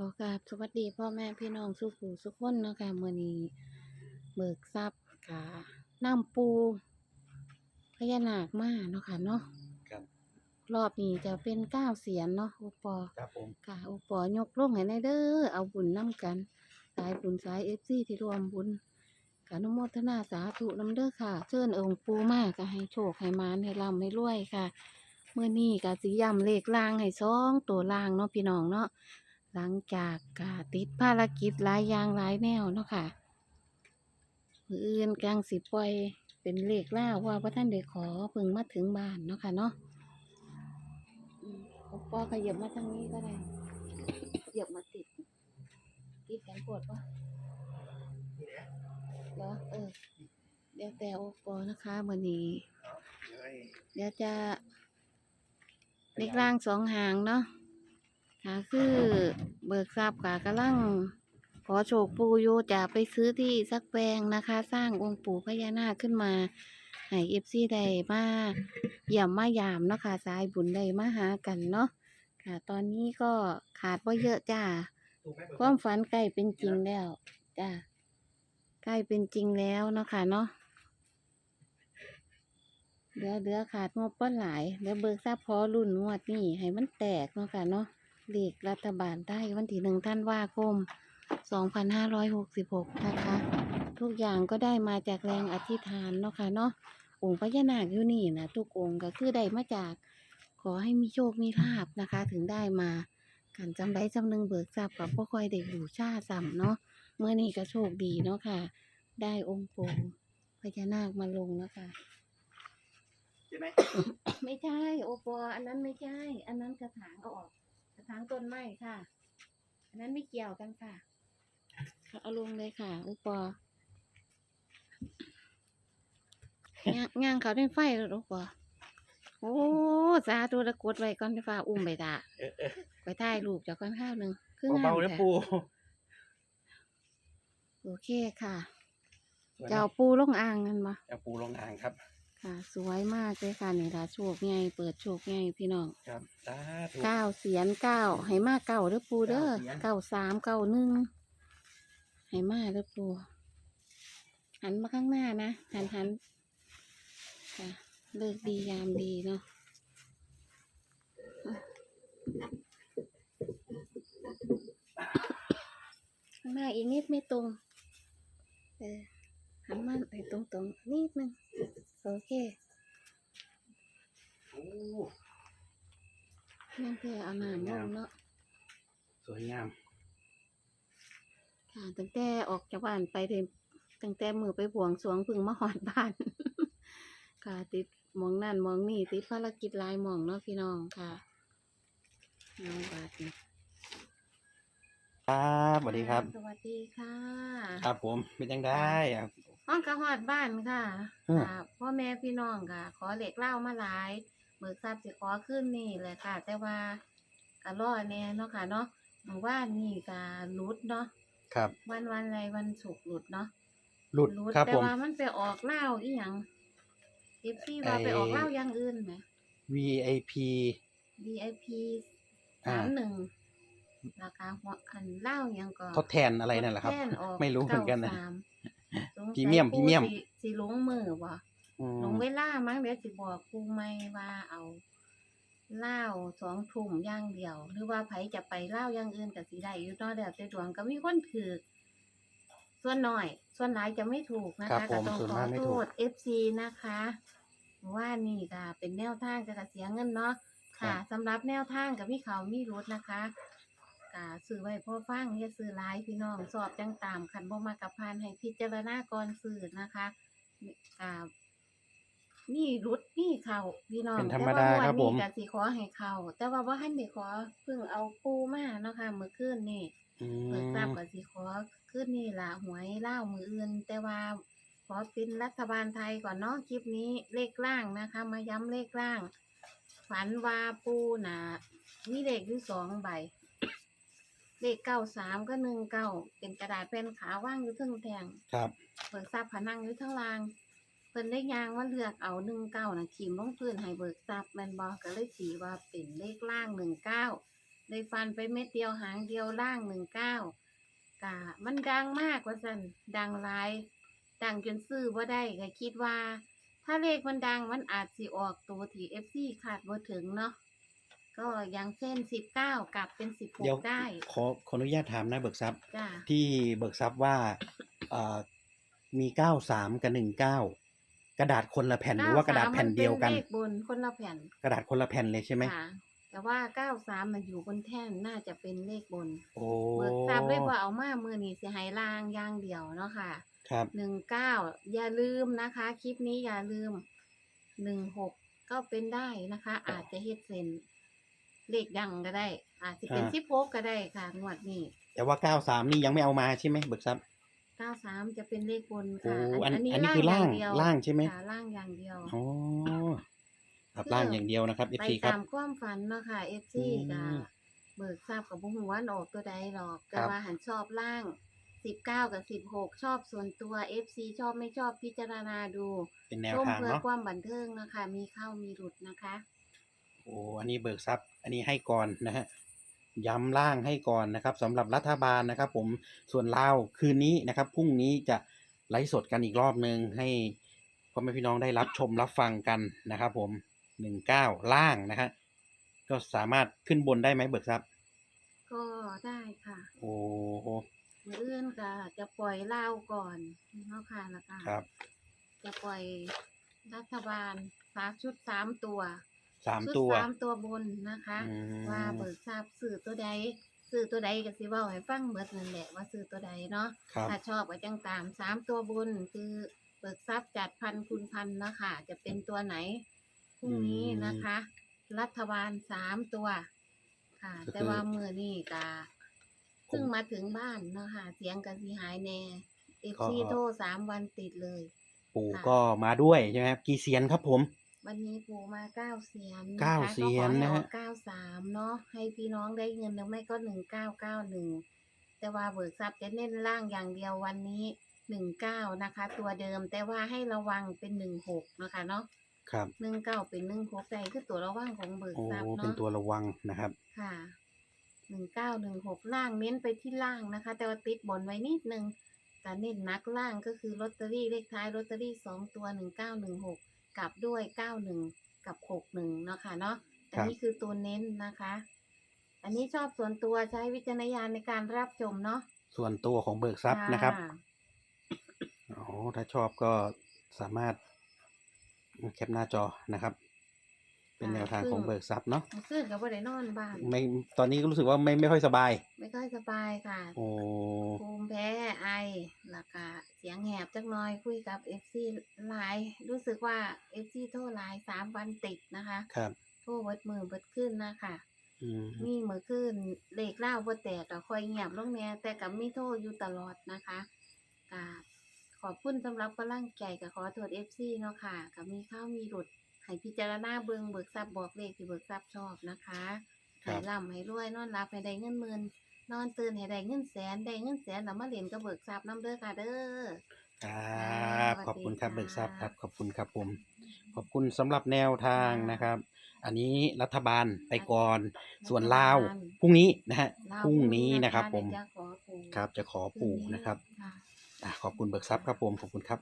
ขอกราบสวัสดีพ่อแม่พี่น้องสุขุสุขคนเนาะค่ะมื้อนี้เบิกทรัพย์กะน้ำปูพญานาคมาเนาะค่ะเนาะครับ รอบนี้จะเป็นเก้าเสียนเนาะโอปอครับผมค่ะโอปอยกลงให้ในเด้อเอาบุญนํกัน สายบุญสายเอฟซีที่รวมบุญกอนุโมทนาสาธุนำเด้อค่ะเชิญองค์ปูมากก็ให้โชคให้มานให้ร่ำให้รวยค่ะเมื่อนี้ก็สิย้ำเลขล่างให้สองตัวล่างเนาะพี่น้องเนาะ หลังจากกาติดภารกิจหลายอย่างหลายแนวเนาะค่ะมืออื่นกลางสิปล่อยเป็นเลขล่าว่าพระท่านได้ขอเพิ่งมาถึงบ้านเนาะค่ะเนาะอืมเอาปอขยับมาทางนี้ก็ได้ขยับมาติดติดแขนปวดปะเหรอเออ เดี๋ยวแต่โอปอนะคะวันนี้เดี๋ยวจะเลขล่างสองหางเนาะ ค่ะคือเบิกทรัพย์ค่ะกำลังขอโชคปูอยู่จะไปซื้อที่สักแปลงนะคะ สร้างองค์ปู่พญานาคขึ้นมาให้เอฟซีได้มาเยี่ยมมายามเนาะคะสายบุญได้มาหากันเนาะค่ะ ตอนนี้ก็ขาดว่าเยอะจ้าความฝันใกล้เป็นจริงแล้วจ้าใกล้เป็นจริงแล้วเนาะค่ะเนาะเดี๋ยวเดี๋ยวขาดงบป้นหลายเดี๋ยวเบิกทรัพย์พอรุ่นงวดนี่ให้มันแตกเนาะค่ะเนาะ เลขรัฐบาลได้วันที่หนึ่งท่านว่าคม 2566 นะคะ ทุกอย่างก็ได้มาจากแรงอธิษฐานเนาะค่ะเนาะองค์พญานาคอยู่นี่นะทุกองค์ก็คือได้มาจาก ขอให้มีโชคมีลาบนะคะ ถึงได้มากันจำได้จำหนึงเบิกทรัพย์กับพ่อคอยได้บูชาซ้ำเนาะเมื่อนี้ก็โชคดีเนาะค่ะ ได้องค์ปู่พญานาคมาลงเนาะคะใช่ไหมไม่ใช่ โอปออันนั้นไม่ใช่ อันนั้นกระถางเอาออก กระถางต้นไม้ค่ะ อันนั้นไม่เกี่ยวกันค่ะ เอาลงเลยค่ะโอปอย่างย่างเขาได้ไฟแล้วโอปอโอ้สาธุตะกดไว้ก่อนที่ฟ้าอุ้มไปตาเออเออไปถ่ายรูปจากก้อนข้าวหนึ่งคืองามเบาๆนะแท้ปูโอเคค่ะสวยนะเจ้าปูลงอ่างกันมาเอาปูลงอ่างครับ ค่ะ สวยมากเลยค่ะนี่ล่ะโชคใหญ่เปิดโชคใหญ่พี่น้องครับสาธุเก้าเสียนเก้าให้มาเก้าเด้อปูเด้อเก้าเสียนเก้าสามเก้าหนึ่งให้มาเด้อปูหันมาข้างหน้านะหันหันค่ะเลิกดียามดีเนาะข้างหน้าอีกนิดไม่ตรงเออหันมาไปตรงตรงๆนิดนึง โอเคโอ้นั่นคือเอาน้ำลงเนาะสวยงามค่ะตั้งแต่ออกจากบ้านไปถึงตั้งแต่มือไปบวงสรวงเพึ่งมาหอดบ้าน ค่ะ ติดหมองนั่นหมองนี่ติดภารกิจหลายหมองเนาะพี่น้องค่ะน้องบาทนี่ครับสวัสดีครับ สวัสดีค่ะ ครับผมเป็นยังได้ครับ ห้องกระหอดบ้านค่ะอืม ค่ะพ่อแม่พี่น้องค่ะ ขอเหล็กเล่ามาหลายเบิกทรัพย์สิขอขึ้นนี่เลยค่ะ แต่ว่ากะรอแน่เนาะค่ะเนาะหมู่บ้านนี่กะรุดเนาะครับวันวันอะไรวันศุกร์หลุดเนาะหลุดรู้ครับแต่ผม ว่ามันไปออกเหล้าอีหยังเอฟซีว่าไอ้ไปออกเหล้าอย่างอื่นไหม VIP VIP อ่า สามหนึ่งราคาหัวอันเหล้าหยังก็ทดแทนอะไรนั่นแหละครับ ทดแทออกไม่รู้เหมือนกันนะ93ส งสัพรีเมียม ปูพรีเมียมสิสิลงมือบ่อืมลงเวลามั้งเดี๋ยวสิบอกครูไม่ว่าเอาเหล้าสองทุ่มอย่างเดียว หรือว่าไผจะไปเหล้าอย่างอื่นก็สิได้อยู่เนาะเดี๋ยวแต่ดวงก็มีคนถือส่วนน้อย ส่วนหลายจะไม่ถูกนะครัคะบผมก็ต้องส่วนขอมากไม่โทถูก ษ FC นะคะว่านี่ก็เป็นแนวทางจะเสียเงินเนาะค่ะสำหรับแนวทางกับพี่เขามีรถนะคะ กาซื้อไว้พ่อฟังอย่าซื้อหลายพี่น้องสอบจังตามขันบ่มากับพานให้พิจารณาก่อนซื้อนะคะกานี่รุดนี่เขาพี่น้องเป็นธรรมดาแต่ว่ครับงผวดมนี้ก็สิขอให้เขาแต่ว่าบ่ทันได้ขอเพิ่งเอาปูมาเนาะค่ะเมื่อคืนนี่อืเปิดทราบมก็สิขอขึ้นนี่ล่ะหวยเล่าวมืออื่น แต่ว่าขอเป็นรัฐบาลไทยก่อนเนาะคลิปนี้เลขล่างนะคะ มาย้ำเลขล่าง ฝันว่าปูน่ะมีเลขอยู่สองใบ เลขเก้าสามก็หนึ่งเก้าเป็นกระดาษแผ่นขาวว่างอยู่เทึงแทงครับเบิกทรัพย์ผนังอยู่ทั้งล่างเพิ่นได้ยางว่าเลือกเอาหนึ่งเก้านะขีมลงพื้นให้เบิกทรัพย์แมนบอกก็เลยสีว่าเป็นเลขล่างหนึ่งเก้าได้ฟันไปเม็ดเดียวหางเดียวล่างหนึ่งเก้ากะมันดังมากว่าสันดังหลาย ดังจนซื้อว่าได้ก็คิดว่า ถ้าเลขมันดังมันอาจสิออกตัวที่เอฟซีขาดบ่ถึงเนาะ ก็อย่างเช่นสิบเก้ากลับเป็นสิบหเดี๋ยวกได้ขอขออนุญาตถามนะเบิกทรัพย์ จ้าที่เบิกทรัพย์ว่าเอ่อมีเก้าสามกับหนึ่งเก้ากระดาษคนละแผ่นหรือว่ากระดาษแผ่นเดียวกันเลขบนคนละแผ่นกระดาษคนละแผ่นเลยใช่ไหมค่ะแต่ว่าเก้าสามมันอยู่บนแท่นน่าจะเป็นเลขบนโอ้เบิกทราบเลยว่าเอามามือนี้สิให้ล่างอย่างเดียวเนาะค่ะ ครับ หนึ่งเก้าอย่าลืมนะคะ คลิปนี้อย่าลืมหนึ่งหกก็เป็นได้นะคะ อาจจะเฮ็ดเซน เลขดังก็ได้ อาจจะเป็นอ่า สิบหกก็ได้ค่ะ งวดนี้แต่ว่าเก้าสามนี่ยังไม่เอามาใช่ไหมเบิกทรัพย์ เก้าสามจะเป็นเลขบนโอ้ค่ะอันอันนี้คือล่างย่เดียวล่างใช่ไหม ค่ะล่างอย่างเดียว อ๋อครับล่างอย่างเดียวนะครับเอฟไปซีครับตามความฝันเนาะค่ะเอฟซีอืมกับเบิกทราบกับบุหัวาอันออกตัวใดหรอกแต่ครับว่าหันชอบล่างสิบเก้ากับสิบหกชอบส่วนตัวเอฟซีชอบไม่ชอบพิจารณาดูเป็นแนวชมทางเพื่อเนาะ ความบันเทิงนะคะ มีเข้ามีหลุดนะคะ โอ้อันนี้เบิกทรัพย์ อันนี้ให้ก่อนนะฮะย้ำล่างให้ก่อนนะครับสำหรับรัฐบาลนะครับ ผมส่วนลาวคืนนี้นะครับพรุ่งนี้จะไลฟ์สดกันอีกรอบหนึ่งให้พ่อแม่พี่น้องได้รับชมรับฟังกันนะครับ ผมหนึ่งเก้าล่างนะฮะก็สามารถขึ้นบนได้ไหมเบิกทรัพย์ก็ได้ค่ะ โอ้โหมืออื่นก็จะปล่อยเล่าก่อนเนาะค่ะแล้วก็ครับ จะปล่อยรัฐบาลสามชุดสามตัว สามชุดตัวสามตัวบนนะคะ อืม ว่าเบิกทราบสื่อตัวใดสื่อตัวใดก็สิเว้าให้ฟังเบิดนั่นแหละว่าสื่อตัวใดเนาะครับถ้าชอบก็จังตามสามตัวบนคือเบิกทรัพย์จัดพันคูณพันเนาะค่ะ จะเป็นตัวไหนพรุ่งนี้นะคะ รัฐบาลสามตัว ค่ะแต่ว่ามือนี่กะเพิ่งมาถึงบ้านเนาะค่ะ เสียงกันสิหายแน่เอฟซีโทรสามวันติดเลย ปู่ค่ะก็มาด้วยใช่ไหมครับกี่เซียนครับผม วันนี้ปู่มาเก้าเสียนเก้าเซียนนะฮะเก้าสามเนาะให้พี่น้องได้เงินหรือไม่ก็หนึ่งเก้าเก้าหนึ่งแต่ว่าเบิกทรัพย์จะเน้นล่างอย่างเดียววันนี้หนึ่งเก้านะคะ ตัวเดิมแต่ว่าให้ระวังเป็นหนึ่งหกนะคะเนาะครับ หนึ่งเก้าเป็นหนึ่งหกใจคือตัวระวังของเบิกโอ้ ทรัพย์เป็นเนาะตัวระวังนะครับ ค่ะหนึ่งเก้าหนึ่งหกล่างเน้นไปที่ล่างนะคะ แต่ว่าติดบนไว้นิดนึงแต่เน้นนักล่างก็คือลอตเตอรี่เลขท้ายลอตเตอรี่สองตัวหนึ่งเก้าหนึ่งหก กลับด้วยเก้าหนึ่งกับหกหนึ่งเนาะค่ะเนาะอันนี้คือตัวเน้นนะคะ อันนี้ชอบส่วนตัวใช้วิจารณญาณในการรับชมเนาะส่วนตัวของเบิกทรัพย์นะครับค่ะอ๋อถ้าชอบก็สามารถแคปหน้าจอนะครับ เป็นแนวทางของเบิกทรัพย์เนาะซื้อกับว่าได้นอนบ้านไม่ตอนนี้ก็รู้สึกว่าไม่ไม่ค่อยสบาย ไม่ค่อยสบายค่ะ โอ้ภูมิแพ้ไอแล้วก็เสียง แหบจักหน้อยคุยกับเอฟซีหลายรู้สึกว่าเอฟซีโทรหลายสามวันติดนะคะ ครับ โทรเบิดมือเบิดขึ้นนะคะอืมมีมือขึ้นเลขเล่าบ่แตกก็ค่อยเงียบลงแหน่แต่กับมีโทรอยู่ตลอดนะคะกาขอบคุณสำหรับกำลังใจกับขอโทษเอฟซีเนาะค่ะกับมีข้าวมีหลุดให้พิจารณาเบิงเบิกทรัพย์บอกเลขที่เบิกทรัพย์ชอบนะคะครัให้บร่ำให้รวยนอนรับให้ได้เงินหมื่นนอนตื่นให้ได้เงินแสนได้เงินแสนแล้วมาเล่นกับเบิกทรัพย์น้ำเด้อค่ะเด้อ ครับสวัสดีขอบคุณครับค่ะเบิกทรัพย์ครับขอบคุณครับผม ขอบคุณสำหรับแนวทางนะครับ อันนี้รัฐบาลไปก่อน ส่วนลาวพรุ่งนี้นะฮะลาวพรุ่งนี้นะครับ ผมเดี๋ยวจะขอปู่ครับจะขอปู่นะครับค่ะอะขอบคุณเบิกทรัพย์ครับผมขอบคุณครับ